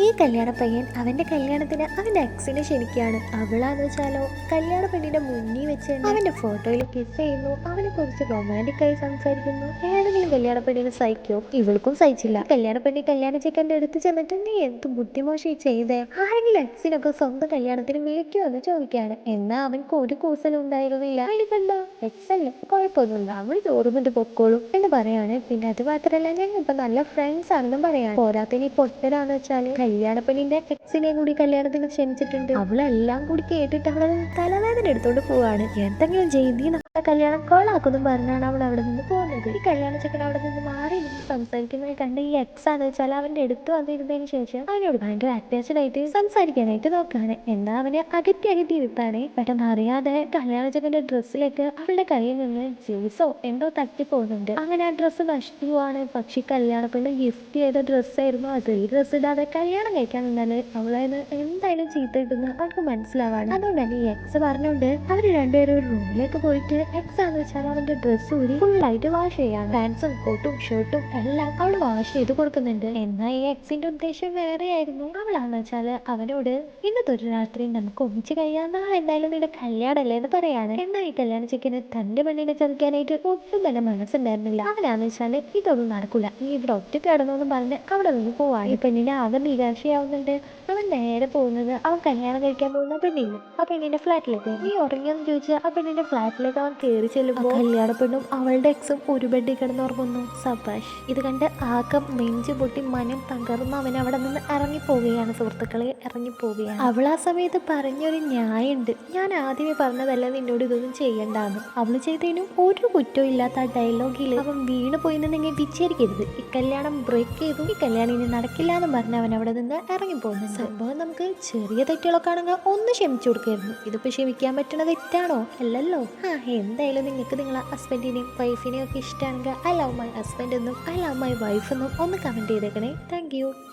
ഈ കല്യാണ പയ്യൻ അവന്റെ കല്യാണത്തിന് അവന്റെ എക്സിനെ ക്ഷണിക്കുകയാണ്. അവളാന്ന് വെച്ചാലോ കല്യാണ പെണ്ണിന്റെ മുന്നിൽ വെച്ച് അവന്റെ ഫോട്ടോയിൽ കിസ് ചെയ്യുന്നു. അവനെ കുറിച്ച് റൊമാന്റിക് ആയി സംസാരിക്കുന്നു. ഏതെങ്കിലും കല്യാണ പെണ്ണിനെ സഹിക്കോ ഇവൾക്കും സഹിച്ചില്ല. കല്യാണ പെണ്ണി കല്യാണ ചെക്കന്റെ അടുത്ത് ചെന്നിട്ട് നീ എന്ത് ബുദ്ധിമോശം ചെയ്തേ? ആരെങ്കിലും എക്സിനൊക്കെ സ്വന്തം കല്യാണത്തിന് വിളിക്കുമോ എന്ന് ചോദിക്കുകയാണ്. എന്നാ അവൻക്ക് ഒരു കൂസലും ഉണ്ടായിരുന്നില്ല. അതിൽ കണ്ടോ? കുഴപ്പമൊന്നുമില്ല. അവൾ ചോറുമിട്ട് പൊക്കോളും എന്ന് പറയാണ് പിന്നെ അത് മാത്രമല്ല ഞങ്ങൾ ഇപ്പൊ നല്ല ഫ്രണ്ട്സ് ആണെന്നും പറയാണ് പോരാത്തിന് ഈ പൊട്ടരാന്ന് വെച്ചാൽ കല്യാണ കെക്സിനെ കൂടി കല്യാണത്തിന് ക്ഷണിച്ചിട്ടുണ്ട്. അവളെല്ലാം കൂടി കേട്ടിട്ട് അവളെ തലവേദന എടുത്തോണ്ട് പോവാണ്. എന്തെങ്കിലും ചെയ്തി നമ്മുടെ കല്യാണം കോളാക്കുന്നു പറഞ്ഞാണ് അവൾ അവിടെ നിന്ന് പോകുന്നത്. ഈ കല്യാണ ചെക്കൻ അവിടെ നിന്ന് മാറി സംസാരിക്കുന്നത് കണ്ട് ഈ എക്സ് ആണെന്ന് വെച്ചാൽ അവന്റെ അടുത്ത് വന്നിരുന്നതിന് ശേഷം അവനോട് ഭയങ്കര അറ്റാച്ച്ഡ് ആയിട്ട് സംസാരിക്കാനായിട്ട് നോക്കാണ്. എന്നാ അവനെ അകറ്റി അകറ്റി ഇരുത്താണ്. പെട്ടെന്ന് അറിയാതെ കല്യാണ ചെക്കന്റെ ഡ്രസ്സിലേക്ക് അവളുടെ കയ്യിൽ നിന്ന് ജ്യൂസോ എന്തോ തട്ടി പോകുന്നുണ്ട്. അങ്ങനെ ആ ഡ്രസ്സ് നശിച്ചു പോവാണ്. പക്ഷെ കല്യാണ പെണ്ണ് ഗിഫ്റ്റ് ചെയ്ത ഡ്രസ്സായിരുന്നു അത്. ഈ ഡ്രസ്സ് ഇടാതെ കല്യാണം കഴിക്കാൻ നിന്നാൽ അവളതിന് എന്തായാലും ചീത്ത കിട്ടുന്ന അവൾക്ക് മനസ്സിലാവാണ്. അതുകൊണ്ട് ഈ എക്സ് പറഞ്ഞുകൊണ്ട് അവർ രണ്ടുപേരും ഒരു റൂമിലേക്ക് പോയിട്ട് എക്സ് ആണെന്ന് വെച്ചാൽ അവന്റെ ഡ്രസ്സ് ഊരി ഫുള്ളായിട്ട് വാഷ് ചെയ്യാണ്. പാൻസും കോട്ടും ഷർട്ടും എല്ലാം അവൾ വാഷ് ചെയ്ത് കൊടുക്കുന്നുണ്ട്. എന്നാ ഈ എക്സിന്റെ ഉദ്ദേശം വേറെയായിരുന്നു. അവളാന്ന് വെച്ചാൽ അവനോട് ഇന്നത്തെ ഒരു രാത്രി നമുക്ക് ഒന്നിച്ച് കഴിയാന്നാ എന്തായാലും നിന്റെ കല്യാണമല്ലേ എന്ന് പറയാണ്. എന്നാൽ ഈ കല്യാണ ചിക്കന് തന്റെ പെണ്ണിനെ ചതിക്കാനായിട്ട് ഒട്ടും തന്നെ മനസ്സുണ്ടായിരുന്നില്ല. അവനാന്ന് വെച്ചാൽ ഇതൊന്നും നടക്കൂല. നീ ഇവിടെ ഒറ്റ കിടന്നു എന്ന് പറഞ്ഞ് അവിടെ നിന്ന് പോവാണ്. ഈ പെണ്ണിനെ ആകെ നിരാശയാവുന്നുണ്ട് അവൻ നേരെ പോകുന്നത് അവൻ കല്യാണം കഴിക്കാൻ പോകുന്ന പെണ്ണിന്. ആ പെണ്ണിന്റെ ഫ്ലാറ്റിലേക്ക്. നീ ഉറങ്ങിയെന്ന് ചോദിച്ചാൽ ആ പെണ്ണിന്റെ ഫ്ലാറ്റിലേക്ക് അവൻ കയറി ചെല്ലുമ്പോൾ കല്യാണ പെണ്ണും അവളുടെ എക്സും ഒരു ബെഡിൽ കിടന്നുറങ്ങുന്നു സബാഷ് ഇത് കണ്ട് ആക്കം നെഞ്ചു പൊട്ടി മനം തകർന്ന് അവൻ അവിടെ നിന്ന് ഇറങ്ങിപ്പോവുകയാണ്. സുഹൃത്തുക്കളെ ഇറങ്ങിപ്പോവുകയാണ്. അവൾ ആ സമയത്ത് പറഞ്ഞൊരു ന്യായമുണ്ട്. ഞാൻ ആദ്യമേ പറഞ്ഞതല്ല നിന്നോട് ഇതൊന്നും ചെയ്യണ്ടാന്ന്. അവൾ ചെയ്തതിനും ഒരു കുറ്റവും ഇല്ലാത്ത ആ ഡയലോഗിൽ അവൻ വീണ് ഇങ്ങനെ വിചാരിക്കരുത്. ഈ കല്യാണം ബ്രേക്ക് ചെയ്തു. ഈ കല്യാണം ഇനി നടക്കില്ല എന്ന് പറഞ്ഞ് അവൻ അവിടെ നിന്ന് ഇറങ്ങിപ്പോകുന്നു. സംഭവം നമുക്ക് ചെറിയ തെറ്റുകളൊക്കെ ആണെങ്കിൽ ഒന്ന് ക്ഷമിച്ചു കൊടുക്കായിരുന്നു ഇതിപ്പോ ക്ഷമിക്കാൻ പറ്റുന്ന തെറ്റാണോ? അല്ലല്ലോ. ആ എന്തായാലും നിങ്ങൾക്ക് നിങ്ങളെ ഹസ്ബൻഡിനെയും വൈഫിനെയും ഒക്കെ ഇഷ്ടമാണെങ്കിൽ ഐ ലവ് മൈ ഹസ്ബൻഡ് എന്നും ഐ ലവ് മൈ വൈഫ് എന്നും ഒന്ന് കമന്റ് ചെയ്തേക്കണേ. താങ്ക്